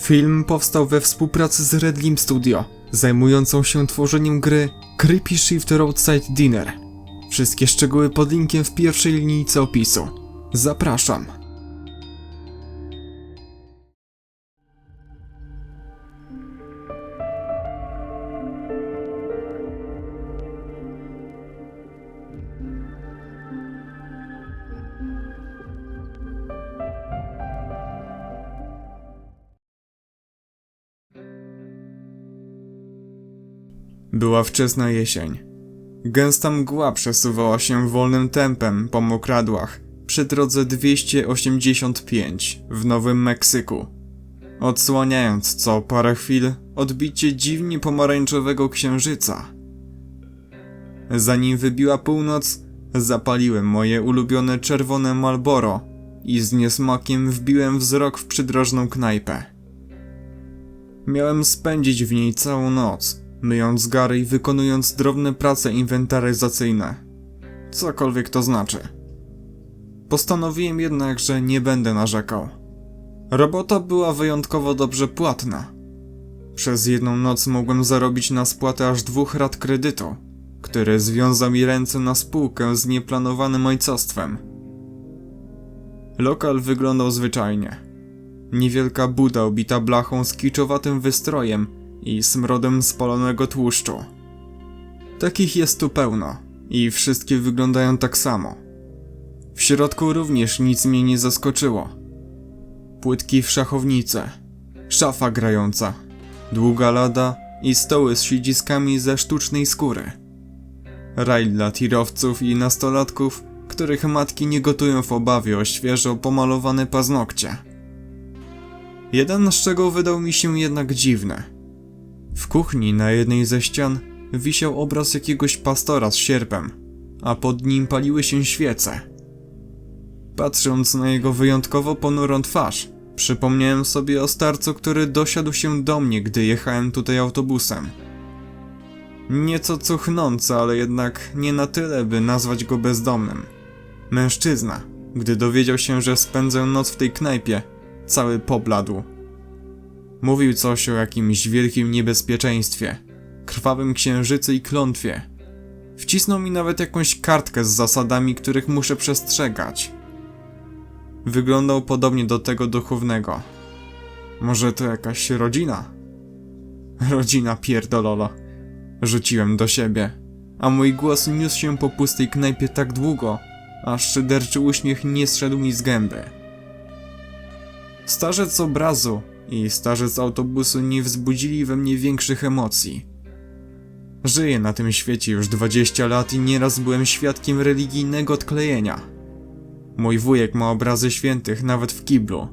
Film powstał we współpracy z Redlim Studio, zajmującą się tworzeniem gry Creepy Shift Roadside Dinner. Wszystkie szczegóły pod linkiem w pierwszej linijce opisu. Zapraszam. Była wczesna jesień. Gęsta mgła przesuwała się wolnym tempem po mokradłach przy drodze 285 w Nowym Meksyku, odsłaniając co parę chwil odbicie dziwnie pomarańczowego księżyca. Zanim wybiła północ, zapaliłem moje ulubione czerwone Marlboro i z niesmakiem wbiłem wzrok w przydrożną knajpę. Miałem spędzić w niej całą noc, myjąc gary i wykonując drobne prace inwentaryzacyjne. Cokolwiek to znaczy. Postanowiłem jednak, że nie będę narzekał. Robota była wyjątkowo dobrze płatna. Przez jedną noc mogłem zarobić na spłatę aż dwóch rat kredytu, który związał mi ręce na spółkę z nieplanowanym ojcostwem. Lokal wyglądał zwyczajnie. Niewielka buda obita blachą z kiczowatym wystrojem i smrodem spalonego tłuszczu. Takich jest tu pełno i wszystkie wyglądają tak samo. W środku również nic mnie nie zaskoczyło. Płytki w szachownice, szafa grająca, długa lada i stoły z siedziskami ze sztucznej skóry. Raj dla tirowców i nastolatków, których matki nie gotują w obawie o świeżo pomalowane paznokcie. Jeden szczegół wydał mi się jednak dziwny – w kuchni na jednej ze ścian wisiał obraz jakiegoś pastora z sierpem, a pod nim paliły się świece. Patrząc na jego wyjątkowo ponurą twarz, przypomniałem sobie o starcu, który dosiadł się do mnie, gdy jechałem tutaj autobusem. Nieco cuchnący, ale jednak nie na tyle, by nazwać go bezdomnym. Mężczyzna, gdy dowiedział się, że spędzę noc w tej knajpie, cały pobladł. Mówił coś o jakimś wielkim niebezpieczeństwie, krwawym księżycu i klątwie. Wcisnął mi nawet jakąś kartkę z zasadami, których muszę przestrzegać. Wyglądał podobnie do tego duchownego. Może to jakaś rodzina? Rodzina pierdololo. Rzuciłem do siebie, a mój głos niósł się po pustej knajpie tak długo, aż szyderczy uśmiech nie zszedł mi z gęby. Starzec obrazu i starzec autobusu nie wzbudzili we mnie większych emocji. Żyję na tym świecie już 20 lat i nieraz byłem świadkiem religijnego odklejenia. Mój wujek ma obrazy świętych nawet w kiblu,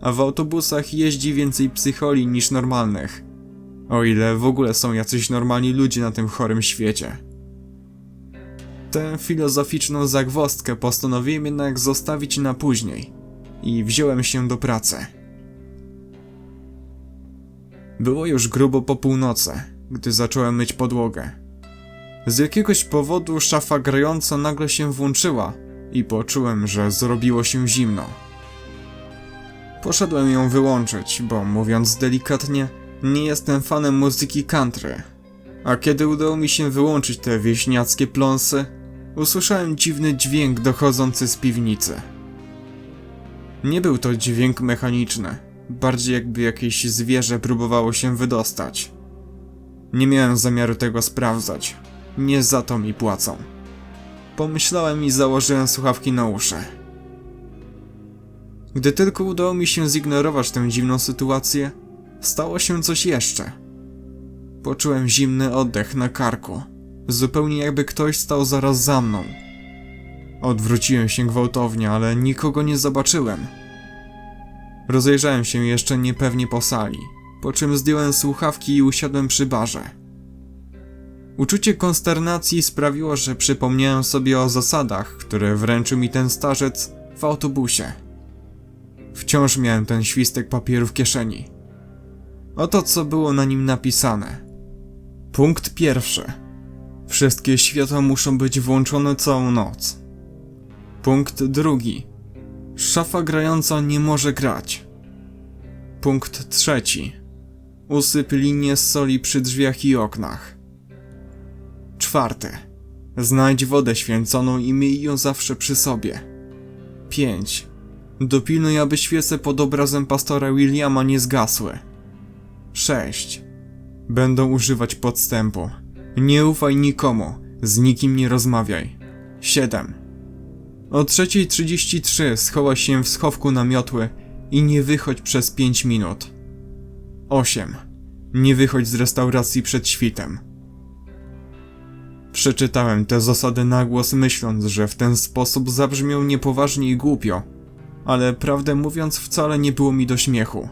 a w autobusach jeździ więcej psycholi niż normalnych. O ile w ogóle są jacyś normalni ludzie na tym chorym świecie. Tę filozoficzną zagwozdkę postanowiłem jednak zostawić na później i wziąłem się do pracy. Było już grubo po północy, gdy zacząłem myć podłogę. Z jakiegoś powodu szafa grająca nagle się włączyła i poczułem, że zrobiło się zimno. Poszedłem ją wyłączyć, bo mówiąc delikatnie, nie jestem fanem muzyki country. A kiedy udało mi się wyłączyć te wieśniackie pląsy, usłyszałem dziwny dźwięk dochodzący z piwnicy. Nie był to dźwięk mechaniczny, bardziej jakby jakieś zwierzę próbowało się wydostać. Nie miałem zamiaru tego sprawdzać. Nie za to mi płacą. Pomyślałem i założyłem słuchawki na uszy. Gdy tylko udało mi się zignorować tę dziwną sytuację, stało się coś jeszcze. Poczułem zimny oddech na karku, zupełnie jakby ktoś stał zaraz za mną. Odwróciłem się gwałtownie, ale nikogo nie zobaczyłem. Rozejrzałem się jeszcze niepewnie po sali, po czym zdjąłem słuchawki i usiadłem przy barze. Uczucie konsternacji sprawiło, że przypomniałem sobie o zasadach, które wręczył mi ten starzec w autobusie. Wciąż miałem ten świstek papieru w kieszeni. Oto co było na nim napisane. Punkt pierwszy. Wszystkie światła muszą być włączone całą noc. Punkt drugi. Szafa grająca nie może grać. Punkt trzeci. Usyp linię z soli przy drzwiach i oknach. Czwarty. Znajdź wodę święconą i miej ją zawsze przy sobie. 5. Dopilnuj, aby świece pod obrazem pastora Williama nie zgasły. 6. Będą używać podstępu. Nie ufaj nikomu, z nikim nie rozmawiaj. 7. O 3.33 schowaj się w schowku na miotły i nie wychodź przez 5 minut. 8. Nie wychodź z restauracji przed świtem. Przeczytałem te zasady na głos, myśląc, że w ten sposób zabrzmią niepoważnie i głupio, ale prawdę mówiąc, wcale nie było mi do śmiechu.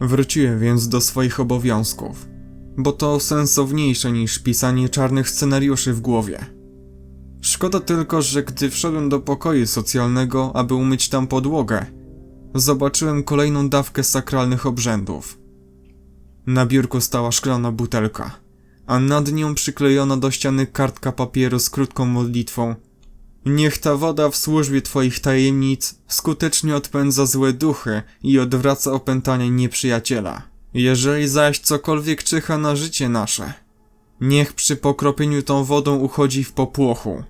Wróciłem więc do swoich obowiązków, bo to sensowniejsze niż pisanie czarnych scenariuszy w głowie. Szkoda tylko, że gdy wszedłem do pokoju socjalnego, aby umyć tam podłogę, zobaczyłem kolejną dawkę sakralnych obrzędów. Na biurku stała szklana butelka, a nad nią przyklejona do ściany kartka papieru z krótką modlitwą. Niech ta woda w służbie Twoich tajemnic skutecznie odpędza złe duchy i odwraca opętanie nieprzyjaciela. Jeżeli zaś cokolwiek czyha na życie nasze, niech przy pokropieniu tą wodą uchodzi w popłochu.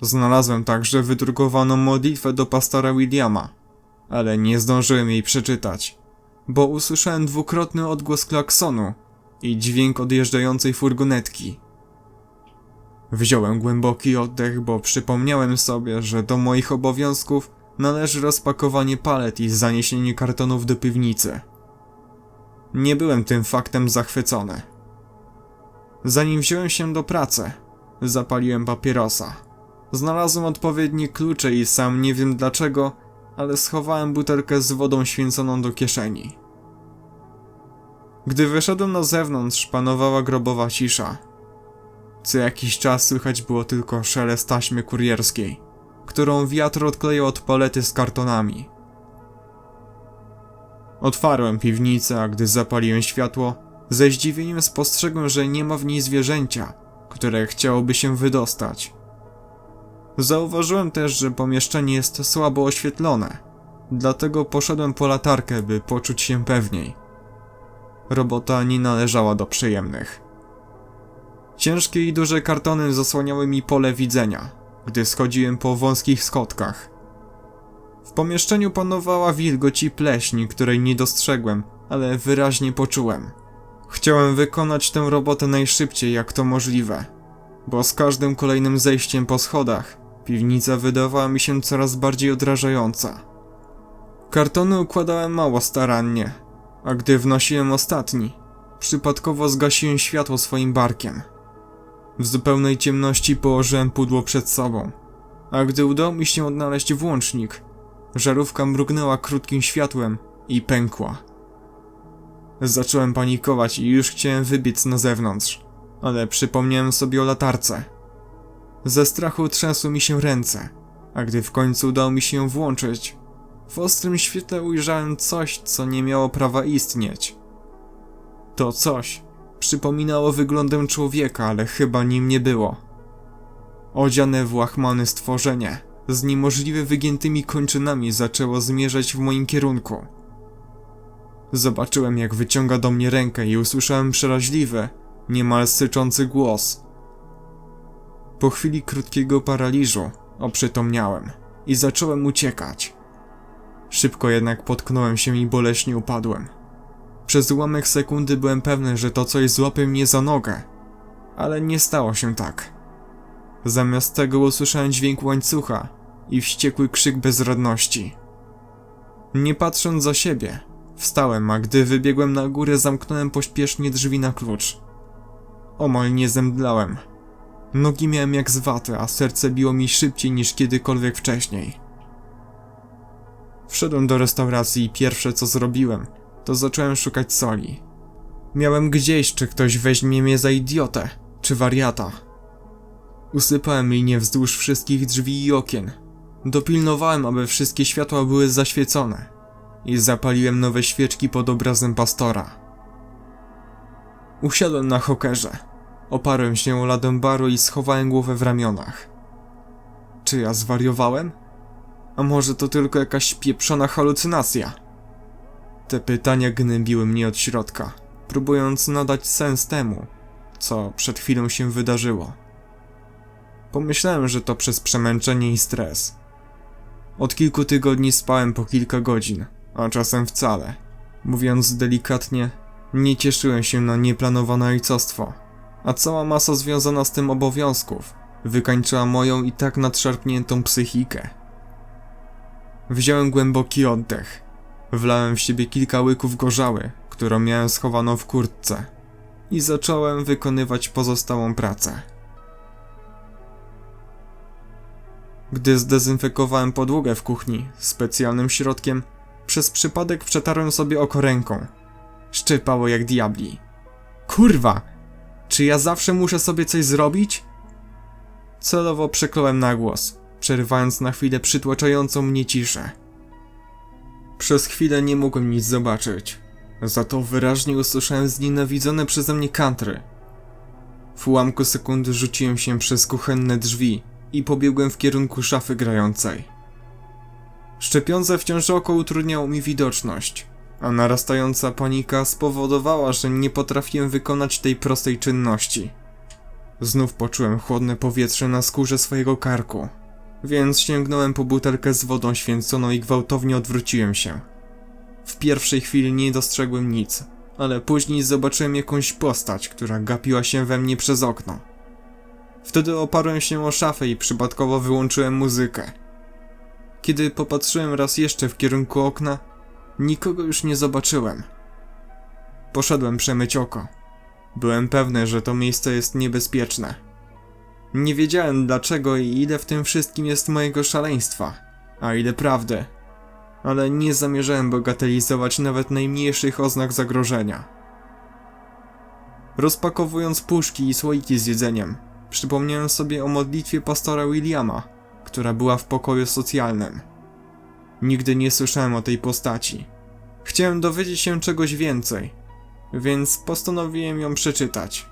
Znalazłem także wydrukowaną modlitwę do pastora Williama, ale nie zdążyłem jej przeczytać, bo usłyszałem dwukrotny odgłos klaksonu i dźwięk odjeżdżającej furgonetki. Wziąłem głęboki oddech, bo przypomniałem sobie, że do moich obowiązków należy rozpakowanie palet i zaniesienie kartonów do piwnicy. Nie byłem tym faktem zachwycony. Zanim wziąłem się do pracy, zapaliłem papierosa. Znalazłem odpowiednie klucze i sam nie wiem dlaczego, ale schowałem butelkę z wodą święconą do kieszeni. Gdy wyszedłem na zewnątrz, panowała grobowa cisza. Co jakiś czas słychać było tylko szelest taśmy kurierskiej, którą wiatr odklejał od palety z kartonami. Otwarłem piwnicę, a gdy zapaliłem światło, ze zdziwieniem spostrzegłem, że nie ma w niej zwierzęcia, które chciałoby się wydostać. Zauważyłem też, że pomieszczenie jest słabo oświetlone, dlatego poszedłem po latarkę, by poczuć się pewniej. Robota nie należała do przyjemnych. Ciężkie i duże kartony zasłaniały mi pole widzenia, gdy schodziłem po wąskich schodkach. W pomieszczeniu panowała wilgoć i pleśń, której nie dostrzegłem, ale wyraźnie poczułem. Chciałem wykonać tę robotę najszybciej jak to możliwe, bo z każdym kolejnym zejściem po schodach piwnica wydawała mi się coraz bardziej odrażająca. Kartony układałem mało starannie, a gdy wnosiłem ostatni, przypadkowo zgasiłem światło swoim barkiem. W zupełnej ciemności położyłem pudło przed sobą, a gdy udało mi się odnaleźć włącznik, żarówka mrugnęła krótkim światłem i pękła. Zacząłem panikować i już chciałem wybiec na zewnątrz, ale przypomniałem sobie o latarce. Ze strachu trzęsły mi się ręce, a gdy w końcu udało mi się ją włączyć, w ostrym świetle ujrzałem coś, co nie miało prawa istnieć. To coś przypominało wyglądem człowieka, ale chyba nim nie było. Odziane w łachmany stworzenie z niemożliwie wygiętymi kończynami zaczęło zmierzać w moim kierunku. Zobaczyłem, jak wyciąga do mnie rękę i usłyszałem przeraźliwy, niemal syczący głos. Po chwili krótkiego paraliżu oprzytomniałem i zacząłem uciekać. Szybko jednak potknąłem się i boleśnie upadłem. Przez ułamek sekundy byłem pewny, że to coś złapie mnie za nogę, ale nie stało się tak. Zamiast tego usłyszałem dźwięk łańcucha i wściekły krzyk bezradności. Nie patrząc za siebie, wstałem, a gdy wybiegłem na górę, zamknąłem pośpiesznie drzwi na klucz. Omal nie zemdlałem. Nogi miałem jak z waty, a serce biło mi szybciej niż kiedykolwiek wcześniej. Wszedłem do restauracji i pierwsze co zrobiłem, to zacząłem szukać soli. Miałem gdzieś, czy ktoś weźmie mnie za idiotę, czy wariata. Usypałem linię wzdłuż wszystkich drzwi i okien. Dopilnowałem, aby wszystkie światła były zaświecone. I zapaliłem nowe świeczki pod obrazem pastora. Usiadłem na hokerze. Oparłem się o ladę baru i schowałem głowę w ramionach. Czy ja zwariowałem? A może to tylko jakaś pieprzona halucynacja? Te pytania gnębiły mnie od środka, próbując nadać sens temu, co przed chwilą się wydarzyło. Pomyślałem, że to przez przemęczenie i stres. Od kilku tygodni spałem po kilka godzin, a czasem wcale. Mówiąc delikatnie, nie cieszyłem się na nieplanowane ojcostwo, a cała masa związana z tym obowiązków wykańczyła moją i tak nadszarpniętą psychikę. Wziąłem głęboki oddech. Wlałem w siebie kilka łyków gorzały, którą miałem schowaną w kurtce i zacząłem wykonywać pozostałą pracę. Gdy zdezynfekowałem podłogę w kuchni specjalnym środkiem, przez przypadek przetarłem sobie oko ręką. Szczypało jak diabli. Kurwa! Czy ja zawsze muszę sobie coś zrobić? Celowo przekląłem na głos, przerywając na chwilę przytłaczającą mnie ciszę. Przez chwilę nie mogłem nic zobaczyć. Za to wyraźnie usłyszałem znienawidzone przeze mnie kantry. W ułamku sekundy rzuciłem się przez kuchenne drzwi i pobiegłem w kierunku szafy grającej. Szczepiące wciąż oko utrudniało mi widoczność, a narastająca panika spowodowała, że nie potrafiłem wykonać tej prostej czynności. Znów poczułem chłodne powietrze na skórze swojego karku, więc sięgnąłem po butelkę z wodą święconą i gwałtownie odwróciłem się. W pierwszej chwili nie dostrzegłem nic, ale później zobaczyłem jakąś postać, która gapiła się we mnie przez okno. Wtedy oparłem się o szafę i przypadkowo wyłączyłem muzykę. Kiedy popatrzyłem raz jeszcze w kierunku okna, nikogo już nie zobaczyłem. Poszedłem przemyć oko. Byłem pewny, że to miejsce jest niebezpieczne. Nie wiedziałem dlaczego i ile w tym wszystkim jest mojego szaleństwa, a ile prawdy. Ale nie zamierzałem bagatelizować nawet najmniejszych oznak zagrożenia. Rozpakowując puszki i słoiki z jedzeniem, przypomniałem sobie o modlitwie pastora Williama, która była w pokoju socjalnym. Nigdy nie słyszałem o tej postaci. Chciałem dowiedzieć się czegoś więcej, więc postanowiłem ją przeczytać.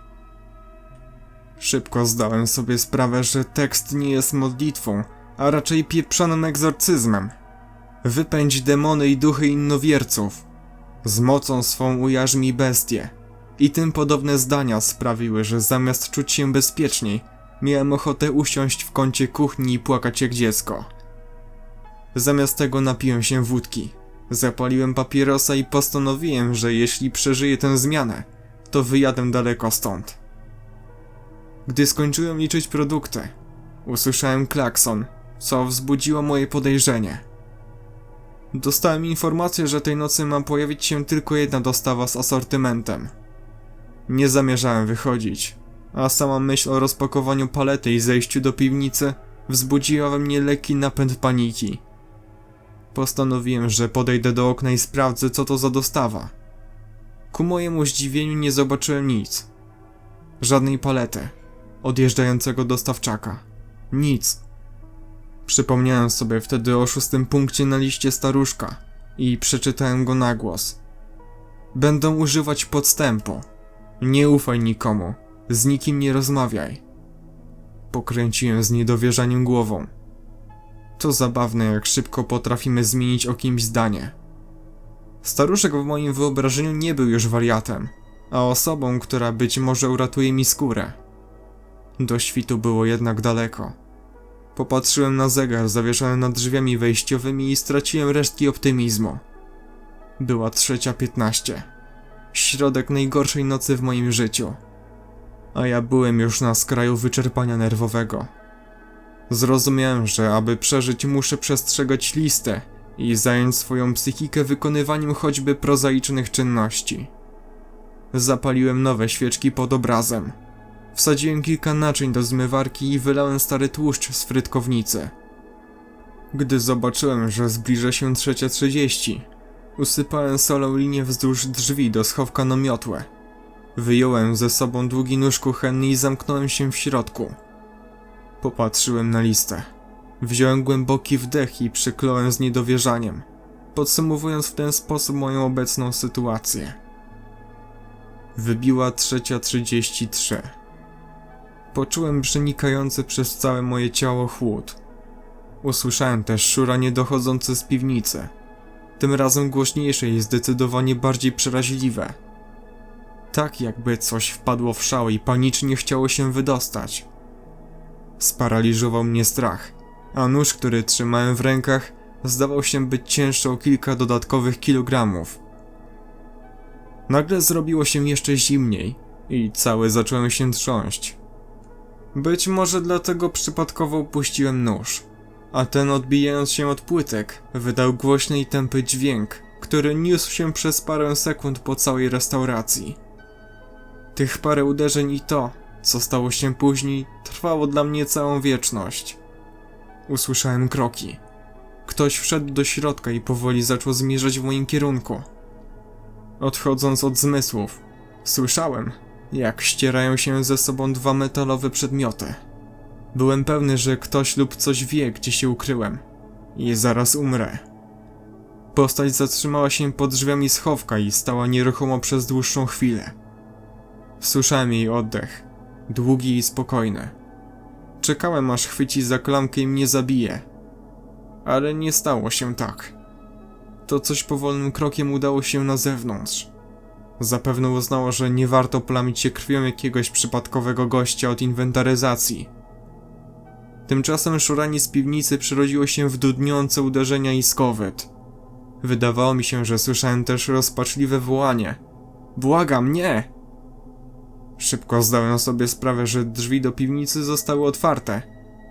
Szybko zdałem sobie sprawę, że tekst nie jest modlitwą, a raczej pieprzonym egzorcyzmem. Wypędź demony i duchy innowierców. Z mocą swą ujarzmij bestie. I tym podobne zdania sprawiły, że zamiast czuć się bezpieczniej, miałem ochotę usiąść w kącie kuchni i płakać jak dziecko. Zamiast tego napiłem się wódki. Zapaliłem papierosa i postanowiłem, że jeśli przeżyję tę zmianę, to wyjadę daleko stąd. Gdy skończyłem liczyć produkty, usłyszałem klakson, co wzbudziło moje podejrzenie. Dostałem informację, że tej nocy ma pojawić się tylko jedna dostawa z asortymentem. Nie zamierzałem wychodzić, a sama myśl o rozpakowaniu palety i zejściu do piwnicy wzbudziła we mnie lekki napęd paniki. Postanowiłem, że podejdę do okna i sprawdzę, co to za dostawa. Ku mojemu zdziwieniu nie zobaczyłem nic. Żadnej palety, odjeżdżającego dostawczaka. Nic. Przypomniałem sobie wtedy o szóstym punkcie na liście staruszka i przeczytałem go na głos. Będą używać podstępu. Nie ufaj nikomu, z nikim nie rozmawiaj. Pokręciłem z niedowierzaniem głową. To zabawne, jak szybko potrafimy zmienić o kimś zdanie. Staruszek w moim wyobrażeniu nie był już wariatem, a osobą, która być może uratuje mi skórę. Do świtu było jednak daleko. Popatrzyłem na zegar zawieszony nad drzwiami wejściowymi i straciłem resztki optymizmu. Była trzecia piętnaście. Środek najgorszej nocy w moim życiu. A ja byłem już na skraju wyczerpania nerwowego. Zrozumiałem, że aby przeżyć muszę przestrzegać listę i zająć swoją psychikę wykonywaniem choćby prozaicznych czynności. Zapaliłem nowe świeczki pod obrazem. Wsadziłem kilka naczyń do zmywarki i wylałem stary tłuszcz z frytkownicy. Gdy zobaczyłem, że zbliża się trzecia trzydzieści, usypałem solą linię wzdłuż drzwi do schowka na miotłę. Wyjąłem ze sobą długi nóż kuchenny i zamknąłem się w środku. Popatrzyłem na listę. Wziąłem głęboki wdech i przykląłem z niedowierzaniem, podsumowując w ten sposób moją obecną sytuację. Wybiła trzecia trzydzieści trzy. Poczułem przenikający przez całe moje ciało chłód. Usłyszałem też szuranie dochodzące z piwnicy. tym razem głośniejsze i zdecydowanie bardziej przeraźliwe. Tak jakby coś wpadło w szał i panicznie chciało się wydostać. Sparaliżował mnie strach, a nóż, który trzymałem w rękach, zdawał się być cięższy o kilka dodatkowych kilogramów. Nagle zrobiło się jeszcze zimniej i cały zacząłem się trząść. Być może dlatego przypadkowo upuściłem nóż, a ten odbijając się od płytek wydał głośny i tępy dźwięk, który niósł się przez parę sekund po całej restauracji. Tych parę uderzeń i to, co stało się później, trwało dla mnie całą wieczność. Usłyszałem kroki. Ktoś wszedł do środka i powoli zaczął zmierzać w moim kierunku. Odchodząc od zmysłów, słyszałem, jak ścierają się ze sobą dwa metalowe przedmioty. Byłem pewny, że ktoś lub coś wie, gdzie się ukryłem i zaraz umrę. Postać zatrzymała się pod drzwiami schowka i stała nieruchomo przez dłuższą chwilę. Słyszałem jej oddech, długi i spokojny. Czekałem aż chwyci za klamkę i mnie zabije. Ale nie stało się tak. To coś powolnym krokiem udało się na zewnątrz. Zapewne uznało, że nie warto plamić się krwią jakiegoś przypadkowego gościa od inwentaryzacji. Tymczasem szuranie z piwnicy przerodziło się w dudniące uderzenia i skowyt. Wydawało mi się, że słyszałem też rozpaczliwe wołanie. Błagam, nie! Szybko zdałem sobie sprawę, że drzwi do piwnicy zostały otwarte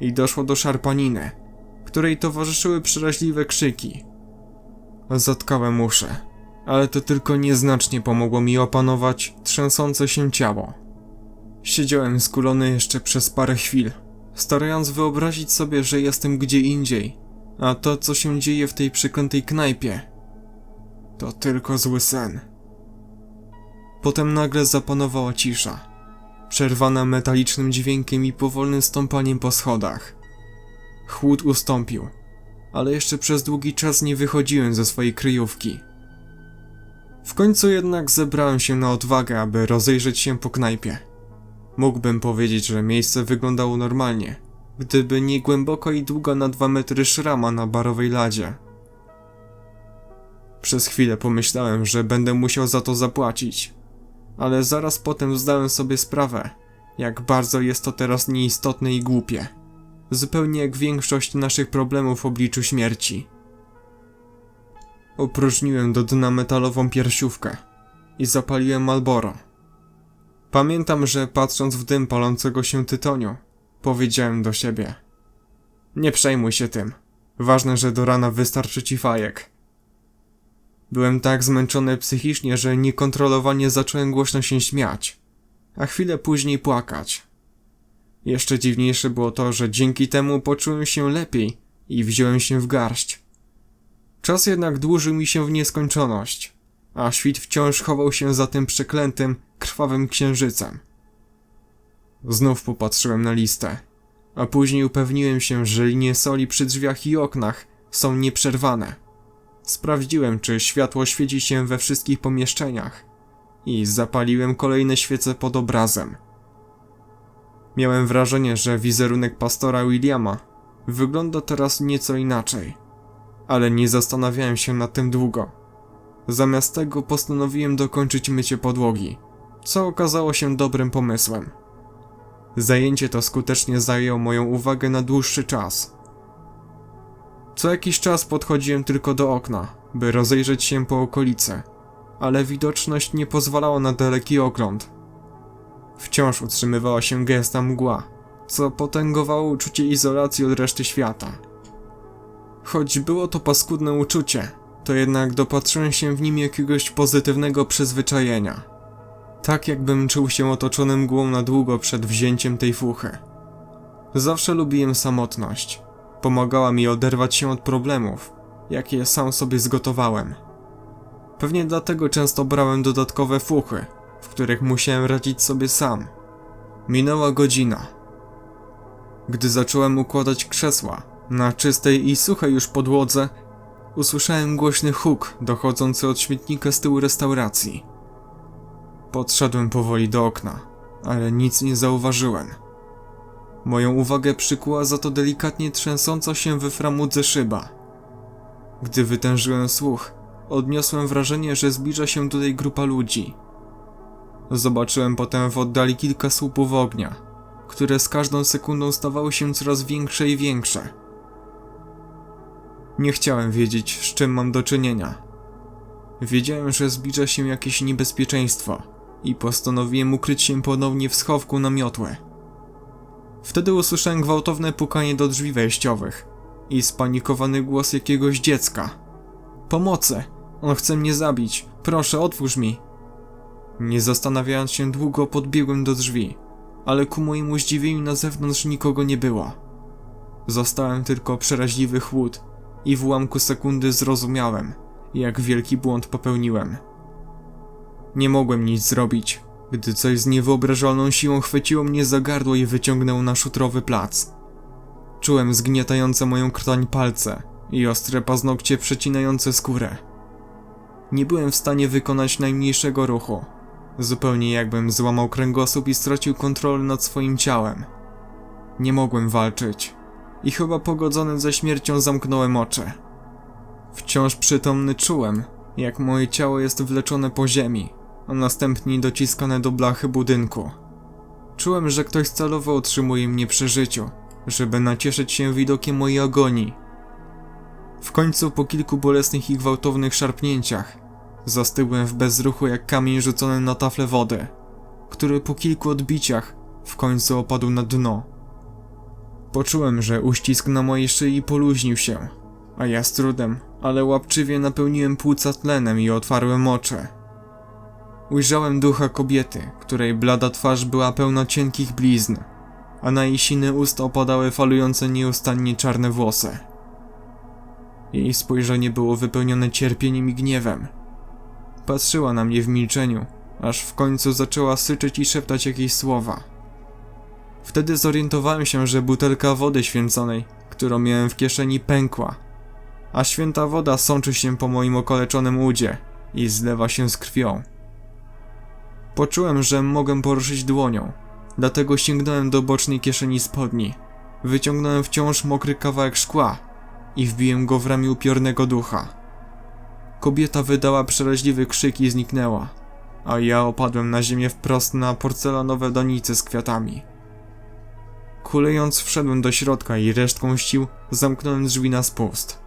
i doszło do szarpaniny, której towarzyszyły przeraźliwe krzyki. Zatkałem uszy, ale to tylko nieznacznie pomogło mi opanować trzęsące się ciało. Siedziałem skulony jeszcze przez parę chwil, starając wyobrazić sobie, że jestem gdzie indziej, a to, co się dzieje w tej przeklętej knajpie, to tylko zły sen. Potem nagle zapanowała cisza, przerwana metalicznym dźwiękiem i powolnym stąpaniem po schodach. Chłód ustąpił, ale jeszcze przez długi czas nie wychodziłem ze swojej kryjówki. W końcu jednak zebrałem się na odwagę, aby rozejrzeć się po knajpie. Mógłbym powiedzieć, że miejsce wyglądało normalnie, gdyby nie głęboko i długa na dwa metry szrama na barowej ladzie. Przez chwilę pomyślałem, że będę musiał za to zapłacić, ale zaraz potem zdałem sobie sprawę, jak bardzo jest to teraz nieistotne i głupie. Zupełnie jak większość naszych problemów w obliczu śmierci. Opróżniłem do dna metalową piersiówkę i zapaliłem Malboro. Pamiętam, że patrząc w dym palącego się tytoniu, powiedziałem do siebie: Nie przejmuj się tym. Ważne, że do rana wystarczy ci fajek. Byłem tak zmęczony psychicznie, że niekontrolowanie zacząłem głośno się śmiać, a chwilę później płakać. Jeszcze dziwniejsze było to, że dzięki temu poczułem się lepiej i wziąłem się w garść. Czas jednak dłużył mi się w nieskończoność, a świt wciąż chował się za tym przeklętym, krwawym księżycem. Znów popatrzyłem na listę, a później upewniłem się, że linie soli przy drzwiach i oknach są nieprzerwane. Sprawdziłem, czy światło świeci się we wszystkich pomieszczeniach i zapaliłem kolejne świece pod obrazem. Miałem wrażenie, że wizerunek pastora Williama wygląda teraz nieco inaczej, ale nie zastanawiałem się nad tym długo. Zamiast tego postanowiłem dokończyć mycie podłogi, co okazało się dobrym pomysłem. Zajęcie to skutecznie zajęło moją uwagę na dłuższy czas. Co jakiś czas podchodziłem tylko do okna, by rozejrzeć się po okolicy, ale widoczność nie pozwalała na daleki ogląd. Wciąż utrzymywała się gęsta mgła, co potęgowało uczucie izolacji od reszty świata. Choć było to paskudne uczucie, to jednak dopatrzyłem się w nim jakiegoś pozytywnego przyzwyczajenia. Tak jakbym czuł się otoczony mgłą na długo przed wzięciem tej fuchy. Zawsze lubiłem samotność. Pomagała mi oderwać się od problemów, jakie sam sobie zgotowałem. Pewnie dlatego często brałem dodatkowe fuchy, w których musiałem radzić sobie sam. Minęła godzina. Gdy zacząłem układać krzesła na czystej i suchej już podłodze, usłyszałem głośny huk dochodzący od śmietnika z tyłu restauracji. Podszedłem powoli do okna, ale nic nie zauważyłem. Moją uwagę przykuła za to delikatnie trzęsąca się we framudze szyba. Gdy wytężyłem słuch, odniosłem wrażenie, że zbliża się tutaj grupa ludzi. Zobaczyłem potem w oddali kilka słupów ognia, które z każdą sekundą stawały się coraz większe i większe. Nie chciałem wiedzieć, z czym mam do czynienia. Wiedziałem, że zbliża się jakieś niebezpieczeństwo i postanowiłem ukryć się ponownie w schowku na miotłę. Wtedy usłyszałem gwałtowne pukanie do drzwi wejściowych i spanikowany głos jakiegoś dziecka. Pomocy! On chce mnie zabić! Proszę, otwórz mi! Nie zastanawiając się długo, podbiegłem do drzwi, ale ku mojemu zdziwieniu na zewnątrz nikogo nie było. Zostałem tylko przeraźliwy chłód i w ułamku sekundy zrozumiałem, jak wielki błąd popełniłem. Nie mogłem nic zrobić, gdy coś z niewyobrażalną siłą chwyciło mnie za gardło i wyciągnęło na szutrowy plac. Czułem zgniatające moją krtań palce i ostre paznokcie przecinające skórę. Nie byłem w stanie wykonać najmniejszego ruchu, zupełnie jakbym złamał kręgosłup i stracił kontrolę nad swoim ciałem. Nie mogłem walczyć i chyba pogodzony ze śmiercią zamknąłem oczy. Wciąż przytomny czułem, jak moje ciało jest wleczone po ziemi, a następnie dociskane do blachy budynku. Czułem, że ktoś celowo utrzymuje mnie przy życiu, żeby nacieszyć się widokiem mojej agonii. W końcu, po kilku bolesnych i gwałtownych szarpnięciach, zastygłem w bezruchu jak kamień rzucony na taflę wody, który po kilku odbiciach w końcu opadł na dno. Poczułem, że uścisk na mojej szyi poluźnił się, a ja z trudem, ale łapczywie napełniłem płuca tlenem i otwarłem oczy. Ujrzałem ducha kobiety, której blada twarz była pełna cienkich blizn, a na jej sine usta opadały falujące nieustannie czarne włosy. Jej spojrzenie było wypełnione cierpieniem i gniewem. Patrzyła na mnie w milczeniu, aż w końcu zaczęła syczeć i szeptać jakieś słowa. Wtedy zorientowałem się, że butelka wody święconej, którą miałem w kieszeni, pękła, a święta woda sączy się po moim okaleczonym udzie i zlewa się z krwią. Poczułem, że mogę poruszyć dłonią, dlatego sięgnąłem do bocznej kieszeni spodni. Wyciągnąłem wciąż mokry kawałek szkła i wbiłem go w ramię upiornego ducha. Kobieta wydała przeraźliwy krzyk i zniknęła, a ja opadłem na ziemię wprost na porcelanowe donice z kwiatami. Kulejąc wszedłem do środka i resztką sił zamknąłem drzwi na spust.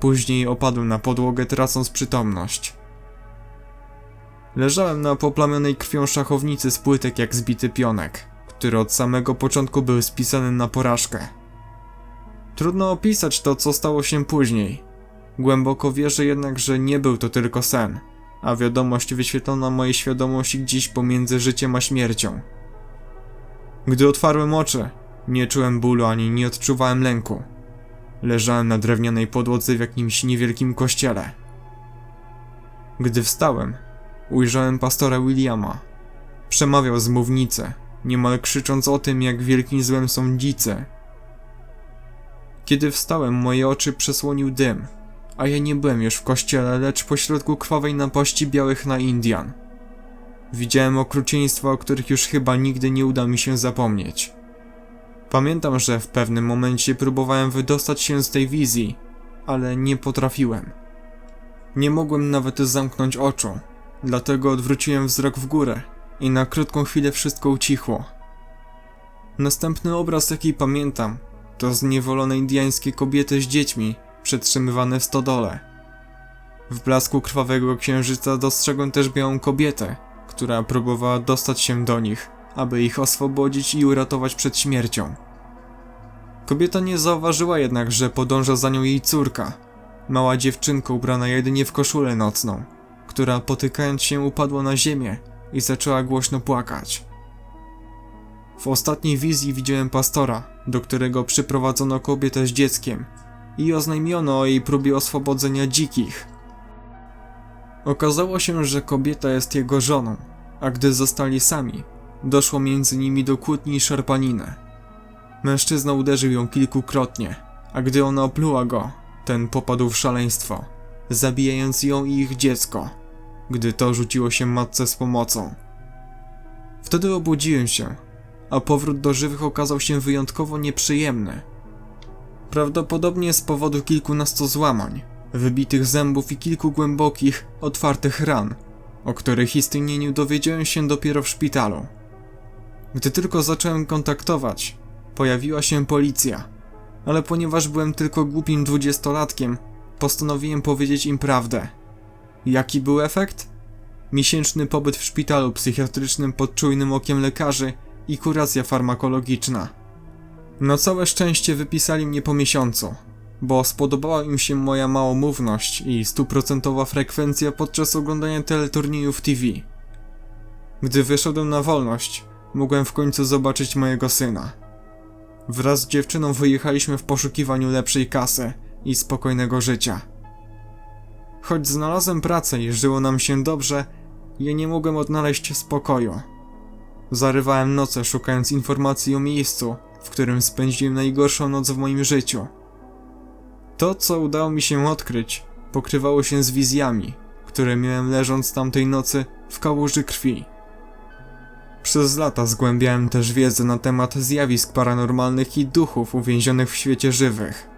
Później opadłem na podłogę tracąc przytomność. Leżałem na poplamionej krwią szachownicy z płytek jak zbity pionek, który od samego początku był spisany na porażkę. Trudno opisać to, co stało się później. Głęboko wierzę jednak, że nie był to tylko sen, a wiadomość wyświetlona mojej świadomości gdzieś pomiędzy życiem a śmiercią. Gdy otwarłem oczy, nie czułem bólu ani nie odczuwałem lęku. Leżałem na drewnianej podłodze w jakimś niewielkim kościele. Gdy wstałem, ujrzałem pastora Williama. Przemawiał z mównicy, niemal krzycząc o tym, jak wielkim złem są dzicy. Kiedy wstałem, moje oczy przesłonił dym, a ja nie byłem już w kościele, lecz pośrodku krwawej napaści białych na Indian. Widziałem okrucieństwa, o których już chyba nigdy nie uda mi się zapomnieć. Pamiętam, że w pewnym momencie próbowałem wydostać się z tej wizji, ale nie potrafiłem. Nie mogłem nawet zamknąć oczu, dlatego odwróciłem wzrok w górę i na krótką chwilę wszystko ucichło. Następny obraz, jaki pamiętam, to zniewolone indiańskie kobiety z dziećmi, przetrzymywane w stodole. W blasku krwawego księżyca dostrzegłem też białą kobietę, która próbowała dostać się do nich, aby ich oswobodzić i uratować przed śmiercią. Kobieta nie zauważyła jednak, że podąża za nią jej córka, mała dziewczynka ubrana jedynie w koszulę nocną, która potykając się upadła na ziemię i zaczęła głośno płakać. W ostatniej wizji widziałem pastora, do którego przyprowadzono kobietę z dzieckiem i oznajmiono o jej próbie oswobodzenia dzikich. Okazało się, że kobieta jest jego żoną, a gdy zostali sami, doszło między nimi do kłótni i szarpaniny. Mężczyzna uderzył ją kilkukrotnie, a gdy ona opluła go, ten popadł w szaleństwo, zabijając ją i ich dziecko, gdy to rzuciło się matce z pomocą. Wtedy obudziłem się, a powrót do żywych okazał się wyjątkowo nieprzyjemny. Prawdopodobnie z powodu kilkunastu złamań, wybitych zębów i kilku głębokich, otwartych ran, o których istnieniu dowiedziałem się dopiero w szpitalu. Gdy tylko zacząłem kontaktować, pojawiła się policja, ale ponieważ byłem tylko głupim dwudziestolatkiem, postanowiłem powiedzieć im prawdę. Jaki był efekt? Miesięczny pobyt w szpitalu psychiatrycznym pod czujnym okiem lekarzy i kuracja farmakologiczna. Na całe szczęście wypisali mnie po miesiącu, bo spodobała im się moja małomówność i stuprocentowa frekwencja podczas oglądania teleturniejów TV. Gdy wyszedłem na wolność, mogłem w końcu zobaczyć mojego syna. Wraz z dziewczyną wyjechaliśmy w poszukiwaniu lepszej kasy i spokojnego życia. Choć znalazłem pracę i żyło nam się dobrze, ja nie mogłem odnaleźć spokoju. Zarywałem noce szukając informacji o miejscu, w którym spędziłem najgorszą noc w moim życiu. To, co udało mi się odkryć, pokrywało się z wizjami, które miałem leżąc tamtej nocy w kałuży krwi. Przez lata zgłębiałem też wiedzę na temat zjawisk paranormalnych i duchów uwięzionych w świecie żywych.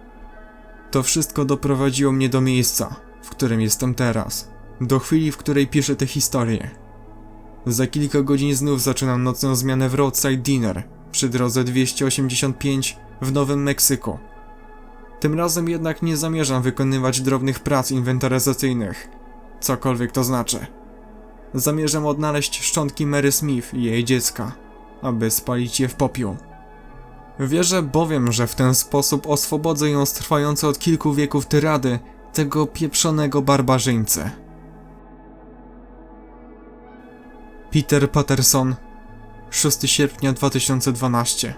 To wszystko doprowadziło mnie do miejsca, w którym jestem teraz, do chwili, w której piszę tę historię. Za kilka godzin znów zaczynam nocną zmianę w Roadside Dinner przy drodze 285 w Nowym Meksyku. Tym razem jednak nie zamierzam wykonywać drobnych prac inwentaryzacyjnych, cokolwiek to znaczy. Zamierzam odnaleźć szczątki Mary Smith i jej dziecka, aby spalić je w popiół. Wierzę bowiem, że w ten sposób oswobodzę ją z trwającej od kilku wieków tyrady tego pieprzonego barbarzyńcy. Peter Patterson 6 sierpnia 2012